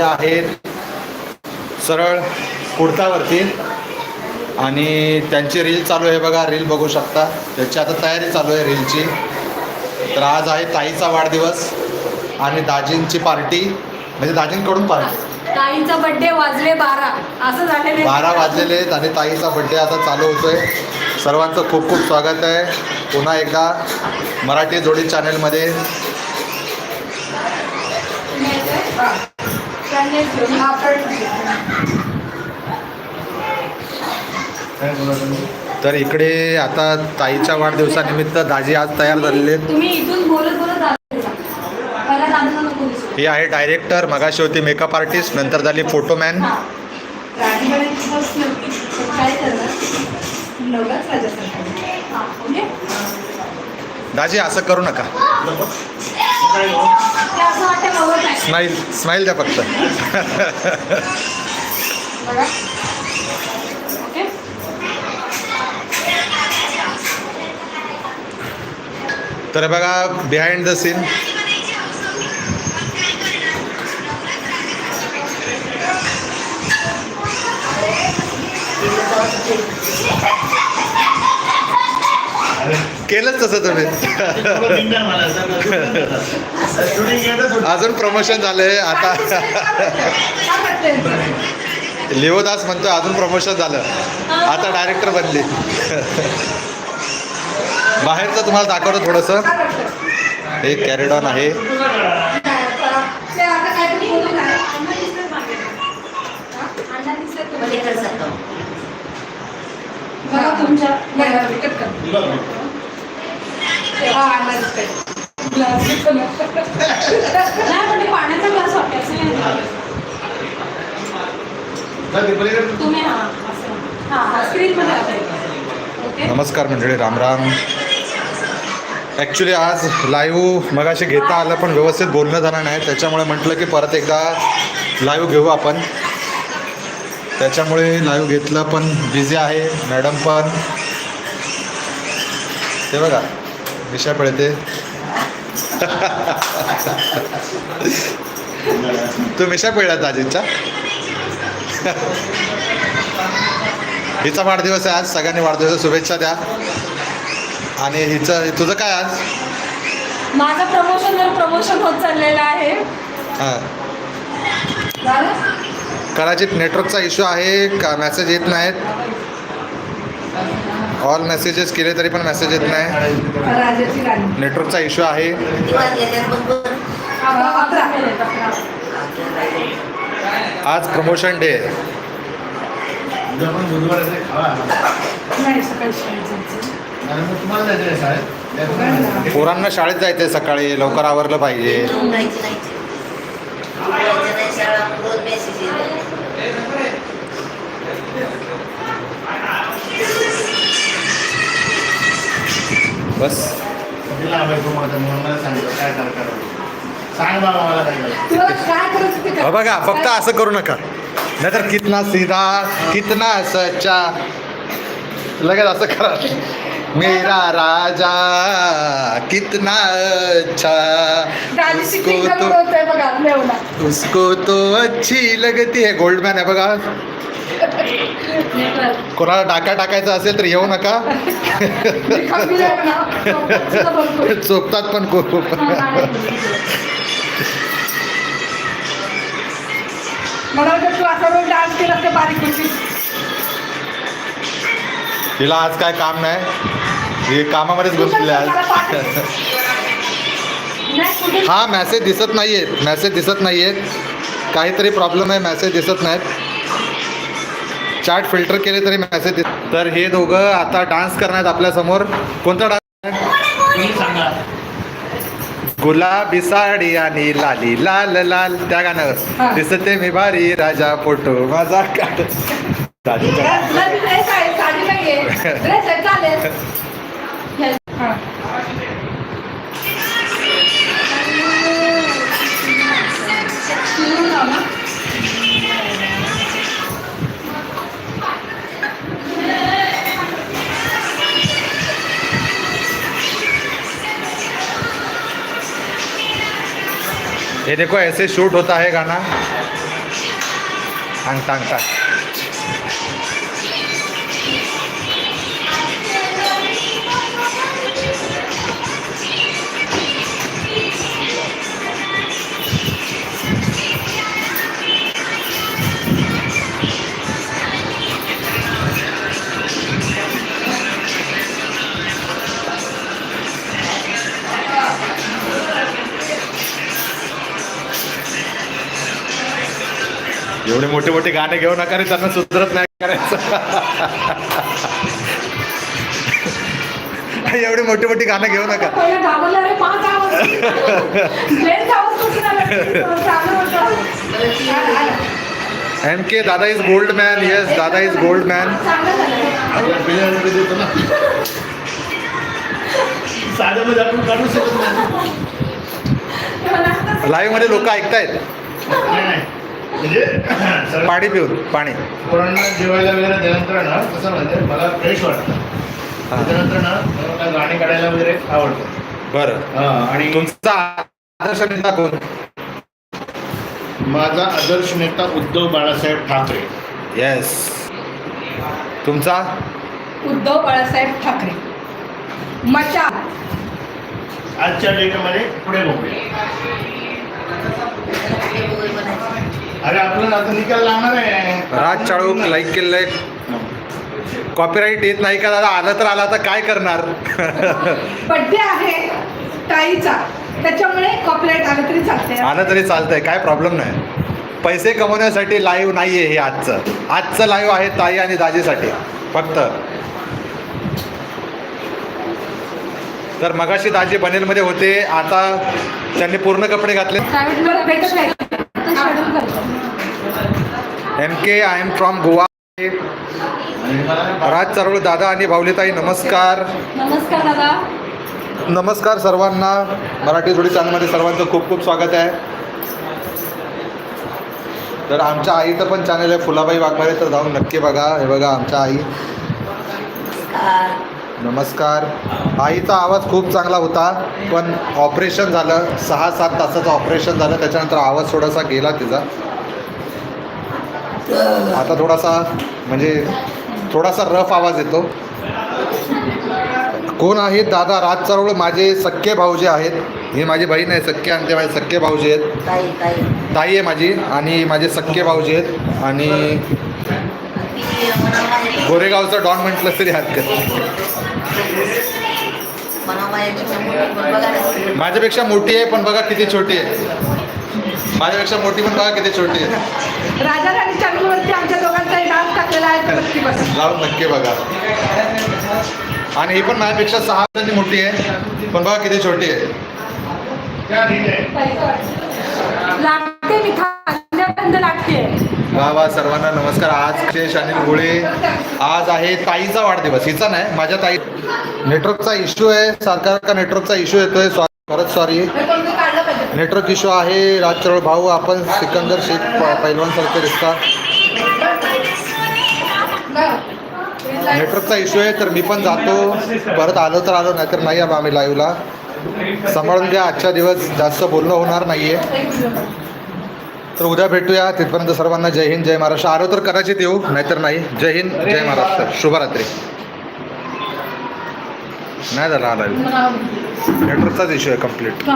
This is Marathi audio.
आहेत सरळ कुर्तावरती आणि त्यांची रील चालू आहे बघा रील बघू शकता. त्याची आता तयारी चालू आहे रीलची. तर आज आहे ताईचा वाढदिवस आणि दाजींची पार्टी. म्हणजे दाजींकडून पार्टी. ताईचा बर्थडे वाजले बारा. असं झालेलं. बारा वाजलेले आहेत आणि ताईचा बड्डे आता चालू होतोय. सर्वांचं खूप खूप स्वागत आहे. पुन्हा एकदा मराठी जोडी चॅनलमध्ये त्यांनी तर इकडे आता ताईच्या वाढदिवसानिमित्त दाजी आज तयार झालेले आहेत. ही आहे डायरेक्टर मगाशी होती मेकअप आर्टिस्ट नंतर झाली फोटोमॅन म्हणजे? दाजी असं करू नका. हो? स्माईल स्माईल द्या फक्त. तर बघा बिहाइंड द सीन केलंच तसं तुम्ही. अजून प्रमोशन झालंय आता लिओदास म्हणतो अजून प्रमोशन झालं. आता डायरेक्टर बनली. बाहेरचं तुम्हाला दाखवतो थोडंसं. काय वाटतंय? हे आहे तुमच्या बघा, विकत कर. हा, अण्णा दिसतायत. ग्लास घेतो ना. नाही, पाण्याचा ग्लास नमस्कार मंडळी रामराम ॲक्च्युली आज लाईव्ह मगाशी घेता आलं पण व्यवस्थित बोलणं झालं नाही. त्याच्यामुळे म्हटलं की परत एकदा लाईव्ह घेऊ आपण. त्याच्यामुळे लाईव्ह घेतलं पण बिझी आहे. मॅडम पण. ते बघा. विषय पळते. तू मिशा पिळला दाजींचा हिचा वाढदिवस आहे आज सगळ्यांनी वाढदिवस शुभेच्छा द्या. आणि हिचं तुझं काय आज? माझं प्रमोशनवर प्रमोशन होत चाललेलं आहे. हां? कदाचित नेटवर्कचा इश्यू आहे का मेसेज येत नाहीत? ऑल मेसेजेस केले तरी पण मेसेज येत नाही. नेटवर्कचा इश्यू आहे. आज प्रमोशन डे पोरांना शाळेत जायचं आहे सकाळी. लवकर आवरलं पाहिजे. कर. बघा फक्त असं करू नका. नाहीतर कितना सीधा कितना सच्चा. लगेच असं करा. मेरा राजा कितना अच्छा. उसको तो. उसको तो अच्छी लगती है. गोल्डमॅन आहे बघा. कोणाला टाका टाकायचं असेल तर येऊ नका. चोपतात पण खूप. तिला आज काय काम नाही. हे कामामध्येच बसलेले आज. हा मॅसेज दिसत नाही आहेत मॅसेज दिसत नाही आहेत काहीतरी प्रॉब्लेम आहे मॅसेज दिसत नाहीत. चार्ट फिल्टर केले तरी मॅसेज तर हे दोघं आता डान्स करण्यात आपल्यासमोर कोणता डान्स तुम्ही सांगा. गुलाबी साडी आणि लाली लाल लाल. त्या. गाण्यावर. दिसते मी भारी राजा फोटो. माझा ये देखो ऐसे शूट होता है गाना। सांगता अंगता मोठे मोठे गाणे घेऊ नका रे त्यांना सुधरत नाही करायचं. एवढे मोठी मोठी गाणं घेऊ नका. M K Dada is gold man yes Dada is gold man लाईव्हमध्ये लोक ऐकतायत. नाही, नाही. म्हणजे पाणी पिऊन पाणी. पोरांना जेवायला वगैरे दिल्यानंतर ना कसं म्हणजे मला फ्रेश वाटतं. त्याच्यानंतर ना मला गाणी काढायला वगैरे आवडतं. बरं. हा, आणि तुमचा आदर्श नेता कोण? माझा आदर्श नेता उद्धव बाळासाहेब ठाकरे. येस तुमचा? उद्धव बाळासाहेब ठाकरे. मचा. आजच्या डेटमध्ये पुढे बघूया. अरे आपलं आता निकाल लागणार आहे. राज चाळूक लाईक केलंय. कॉपीराईट येत नाही का दादा? आलं तर आला तर काय करणार? बड्डे आहे ताईचा. त्याच्यामुळे कॉपीराईट आलं तरी चालते आलं तरी चालतंय काय प्रॉब्लेम नाही. पैसे कमवण्यासाठी लाईव्ह नाही आहे हे आजचं. आजचं लाईव्ह आहे ताई आणि दाजीसाठी. फक्त. तर मगाशी दाजी बनेलमध्ये होते आता त्यांनी पूर्ण कपडे घातले. M K I'm from Goa Raj Charval Dada आणि भावलेताई नमस्कार. नमस्कार दादा. नमस्कार सर्वांना. मराठी जोडी चॅनलमध्ये सर्वांचं खूप खूप स्वागत आहे. तर आमच्या आईचं पण चॅनल आहे फुलाबाई वाघमारे तर जाऊन नक्की बघा. हे बघा आमच्या आई. नमस्कार. आईचा आवाज खूप चांगला होता पण ऑपरेशन झालं. सहा सात तासाचं ऑपरेशन झालं. त्याच्यानंतर आवाज थोडासा गेला तिचा. आता थोडासा म्हणजे थोडासा रफ आवाज येतो. कोण आहेत? दादा राज चरवळ माझे सख्खे भाऊजे आहेत. ही माझी बहीण आहे सख्खे आणि ते माझे सख्खे भाऊजे आहेत. ताई ताई. ताई आहे माझी आणि माझे सख्खे भाऊजे आहेत. आणि गोरेगावचं डॉन म्हटलं तरी हरकत माझ्यापेक्षा मोठी आहे पण बघा किती छोटी आहे. माझ्यापेक्षा मोठी पण बघा किती छोटी आहे. राजा टाकलेला आहे नक्की बघा. जाऊन नक्की बघा. आणि ही पण माझ्यापेक्षा सहा वर्षांनी मोठी आहे. पण बघा किती छोटी आहे. लागते मी खांद्यापर्यंत लागते. वा वा सर्वांना नमस्कार. आज अनिल गोळे. आज आहे ताईचा वाढदिवस. हिचा नाही माझ्या ताई. नेटवर्कचा इश्यू आहे. सारखा का नेटवर्कचा इश्यू येतोय? सॉरी परत सॉरी नेटवर्क इश्यू आहे. राजचरळ भाऊ आपण सिकंदर शेख प- पैलवानसारखे दिसता नेटवर्कचा इश्यू आहे तर मी पण जातो. परत आलो तर आलो नाहीतर नाही आलो आम्ही लाईव्हला सांभाळून घ्या आजच्या दिवस जास्त बोलणं होणार नाही आहे तर उद्या भेटूया. तिथपर्यंत सर्वांना जय हिंद जय महाराष्ट्र. आलो तर कदाचित येऊ नाहीतर नाही. जय हिंद जय महाराष्ट्र. शुभरात्री. नाही झाला आला नेटवर्कचाच इश्यू आहे कंप्लीट